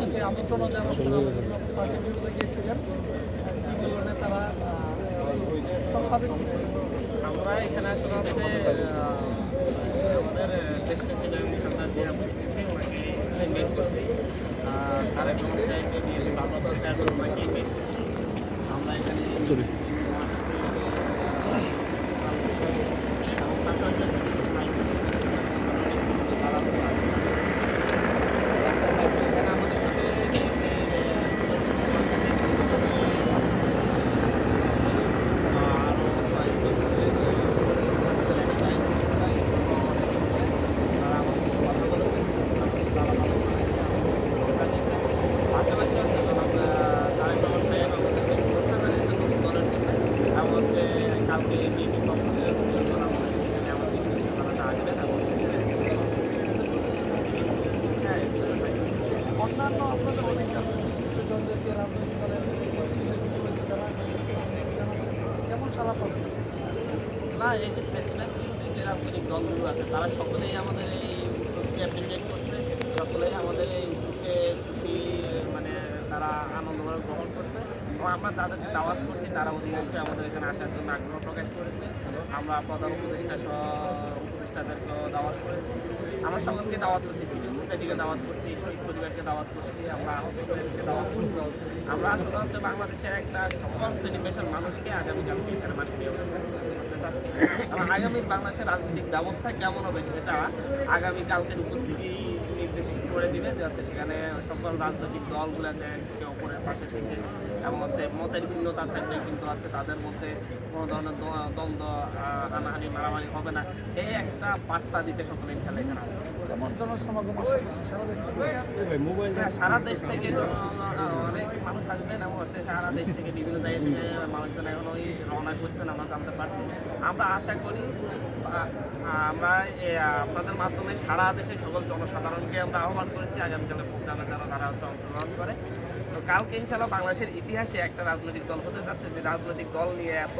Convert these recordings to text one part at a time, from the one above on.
আজকে আমন্ত্রণ জানাচ্ছিলাম পার্টির গিয়েছিলেন। কি বলবেন তারা সব সাবেক আমরা এখানে আসলে হচ্ছে আমাদের খালেদা জিয়া ওনাকে মিট করছি। আর তারেক রহমান সাহেবকে নিয়ে বাংলাদেশ আমরা এখানে পাশাপাশি এখানে আমাদের সাথে কালকে মিটিং আমাদের আসবেন এবং হ্যাঁ অন্যান্য আপনাদের অনেক বিশিষ্ট জনদেরকে রাজনৈতিক দলের তারা কেমন সারা পাচ্ছে না এই যে প্রেসিডেন্ট বিরোধী যে রাজনৈতিক দলগুলো আছে তারা সকলেই আমাদের এই উদ্যোগকে অ্যাপ্রিসিয়েট সকলেই আমাদের এই উদ্যোগকে খুশি মানে তারা আনন্দভাবে গ্রহণ করছে। এবং আমরা তাদেরকে দাওয়াত করছি, তারা অধিকাংশ আমাদের এখানে আসার জন্য আগ্রহ প্রকাশ করেছে। আমরা প্রধান উপদেষ্টা সহ উপদেষ্টাদেরকেও দাওয়াত করেছি। আমরা সকলকে দাওয়াত করছি সিভিল সোসাইটিকে দাওয়াত করছি, শহীদ পরিবারকে দাওয়াত করছি, আমরা আহতদেরকে দাওয়াত করছি। আমরা আসলে হচ্ছে বাংলাদেশের একটা সকল শ্রেণি মানুষকে আগামীকালকে এখানে মানে করতে চাচ্ছি। আগামী বাংলাদেশের রাজনৈতিক ব্যবস্থা কেমন হবে সেটা আগামীকালকের উপস্থিতি করে দিবে, যে হচ্ছে সেখানে সকল রাজনৈতিক দলগুলো যে একে অপরের পাশে থেকে এবং হচ্ছে মতের ভিন্নতা থাকবে, কিন্তু হচ্ছে তাদের মধ্যে কোনো ধরনের দ্ব- দ্বন্দ্ব হানাহানি, মারামারি হবে না। এই একটা বার্তা দিতে সকলে ইনশাল্লাহ এখানে সারা দেশ থেকে হ্যাঁ, অনেক মানুষ আসবেন এবং হচ্ছে সারা দেশ থেকে বিভিন্ন জায়গা থেকে মানুষজন এখন ওই রওনা করছেন আমরা জানতে পারছি। আমরা আশা করি আমরা আপনাদের মাধ্যমে সারা দেশের সকল জনসাধারণকে আমরা আহ্বান করেছি আগামীকালে প্রোগ্রামে যেন তারা হচ্ছে অংশগ্রহণ করে। তো কালকে ইনশাল্লাহ বাংলাদেশের ইতিহাসে একটা রাজনৈতিক দল হতে যাচ্ছে। যে রাজনৈতিক দল নিয়ে এত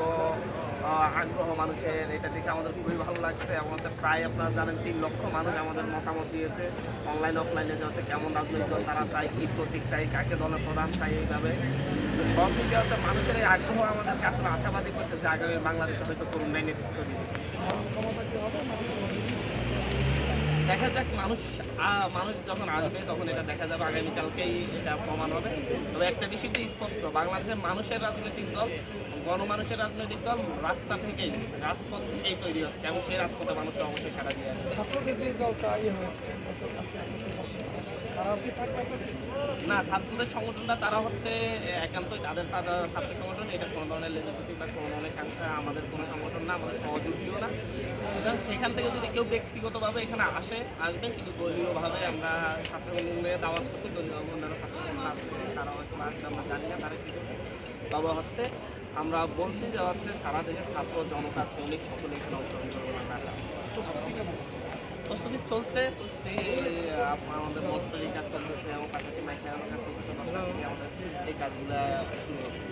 আগ্রহ মানুষের, এটা দেখে আমাদের খুবই ভালো লাগছে। এবং হচ্ছে প্রায় আপনারা জানেন, তিন লক্ষ মানুষ আমাদের মতামত দিয়েছে। অনলাইন, অফলাইনে যে হচ্ছে কেমন রাজনৈতিক দল তারা চাই কি প্রতীক চাই কাকে দলের প্রধান চাই এইভাবে। সব দিকে হচ্ছে মানুষের এই আগ্রহ আমাদেরকে আসলে আশাবাদী করছে যে আগামী বাংলাদেশে হয়তো করুণায় নেতৃত্ব দিবে। দেখা যাক মানুষ মানুষ যখন আসবে, তখন এটা দেখা যাবে, আগামীকালকেই এটা প্রমাণ হবে। তবে একটা বিষয় তো স্পষ্ট, বাংলাদেশের মানুষের রাজনৈতিক দল, গণমানুষের রাজনৈতিক দল রাস্তা থেকেই, রাজপথ থেকেই তৈরি হচ্ছে, এবং সেই রাজপথে মানুষের অবশ্যই সারা দিয়ে আসবে। ছাত্রদের যে দলটা ইয়ে হয়েছে না, ছাত্রদের সংগঠনটা, তারা হচ্ছে একান্তই তাদের ছাত্র সংগঠন। এটা কোনো ধরনের লেজেপতি বা কোনো ধরনের আমাদের কোনো সংগঠন না, আমাদের সহযোগীও না। সুতরাং সেখান থেকে যদি কেউ ব্যক্তিগতভাবে এখানে আসে, আসবে, কিন্তু দলীয়ভাবে আমরা ছাত্র সংগঠনে দাওয়াত করছি, দলীয় অন্যান্য ছাত্র সংগঠন আসবে, তারা হয়তো আসবে, আমরা জানি না তারা কি তবে হচ্ছে, আমরা বলছি যে হচ্ছে, সারা দেশের ছাত্র, জনতা, শ্রমিক, সকলে এখানে অংশগ্রহণ করব আমরা আশা। প্রস্তুতি চলছে আমাদের মস্তরির কাজ চলতেছে এবং পাশাপাশি মাইকে আমার কাজ চলতেছে পাশাপাশি আমাদের এই কাজগুলো শুরু হচ্ছে